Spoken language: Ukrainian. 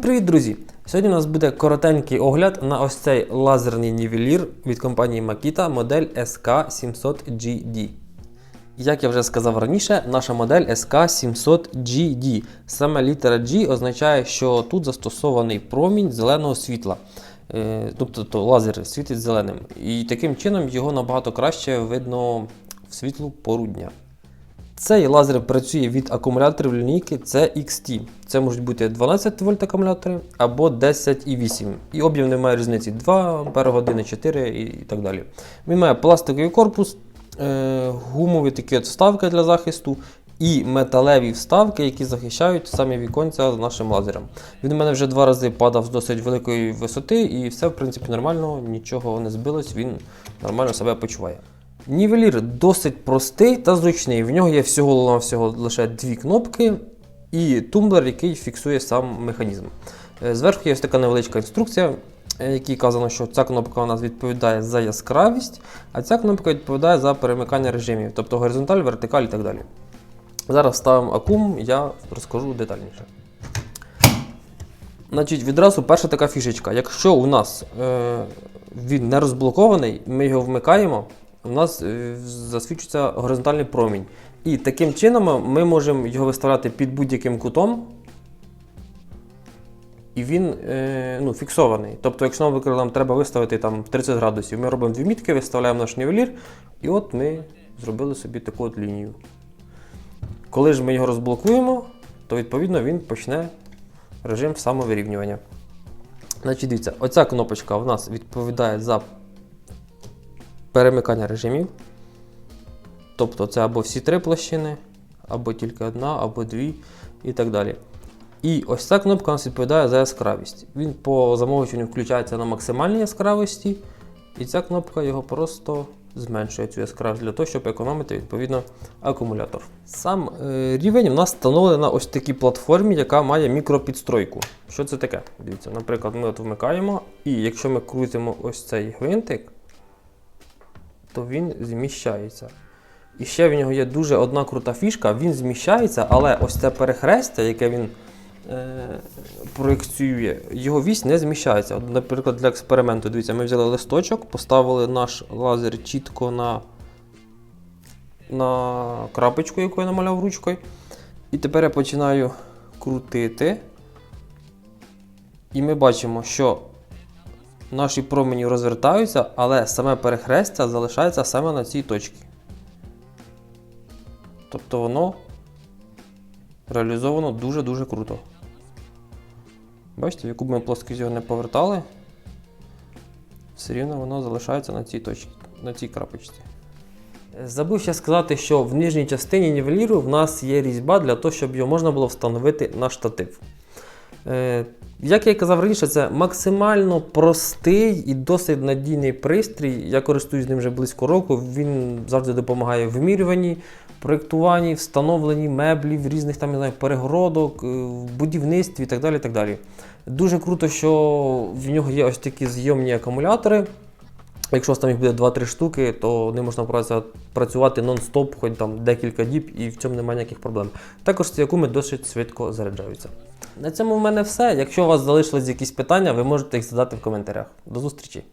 Всім привіт, друзі! Сьогодні у нас буде коротенький огляд на ось цей лазерний нівелір від компанії Makita модель SK700GD. Як я вже сказав раніше, наша модель SK700GD. Саме літера G означає, що тут застосований промінь зеленого світла. Е, Тобто то лазер світить зеленим. І таким чином його набагато краще видно в світлу пору дня. Цей лазер працює від акумуляторів лінійки CXT. Це можуть бути 12 вольт акумулятори або 10,8. І об'єм не має різниці 2 Ах, 4 і так далі. Він має пластиковий корпус, е, гумові такі от вставки для захисту і металеві вставки, які захищають самі віконця з нашим лазером. Він у мене вже два рази падав з досить великої висоти, і все в принципі нормально, нічого не збилось, він нормально себе почуває. Нівелір досить простий та зручний. В нього є всього всього лише дві кнопки і тумблер, який фіксує сам механізм. Е, Зверху є ось така невеличка інструкція, в якій казано, що ця кнопка у нас відповідає за яскравість, а ця кнопка відповідає за перемикання режимів, тобто горизонталь, вертикаль і так далі. Зараз ставимо акум, я розкажу детальніше. Значить, відразу перша така фішечка. Якщо у нас е, він не розблокований, ми його вмикаємо, у нас е, засвідчується горизонтальний промінь. І таким чином ми можемо його виставляти під будь-яким кутом. І він е, ну, фіксований. Тобто, якщо нам, наприклад, нам треба виставити там 30 градусів, ми робимо дві мітки, виставляємо наш нівелір, і от ми зробили собі таку от лінію. Коли ж ми його розблокуємо, то відповідно він почне режим самовирівнювання. Значить, дивіться, оця кнопочка в нас відповідає за перемикання режимів. Тобто це або всі три площини, або тільки одна, або дві і так далі. І ось ця кнопка у нас відповідає за яскравість. Він по замовченню включається на максимальній яскравості, і ця кнопка його просто зменшує цю яскравість для того, щоб економити відповідно акумулятор. Сам е, рівень у нас встановлений на ось такій платформі, яка має мікропідстройку. Що це таке? Дивіться, наприклад, ми от вмикаємо, і якщо ми крутимо ось цей гвинтик, то він зміщається. І ще в нього є дуже одна крута фішка, він зміщається, але ось це перехрестя, яке він е, проєкціює, його вісь не зміщається. От, наприклад, для експерименту, дивіться, ми взяли листочок, поставили наш лазер чітко на, на крапочку, яку я намаляв ручкою. І тепер я починаю крутити. І ми бачимо, що наші промені розвертаються, але саме перехрестя залишається саме на цій точці. Тобто воно реалізовано дуже-дуже круто. Бачите, в яку б ми плоскість його не повертали, все рівно воно залишається на цій точці, на цій крапочці. Забув ще сказати, що в нижній частині нівеліру в нас є різьба для того, щоб його можна було встановити на штатив. Е, як я і казав раніше, це максимально простий і досить надійний пристрій. Я користуюсь ним вже близько року. Він завжди допомагає в вимірюванні, проєктуванні, встановленні меблів, різних там, не знаю, перегородок, е, в будівництві і так далі. так далі. Дуже круто, що в нього є ось такі зйомні акумулятори. Якщо там їх буде 2-3 штуки, то не можна працювати нон-стоп, хоч там декілька діб, і в цьому немає ніяких проблем. Також ці акуми досить швидко заряджаються. На цьому в мене все. Якщо у вас залишились якісь питання, ви можете їх задати в коментарях. До зустрічі!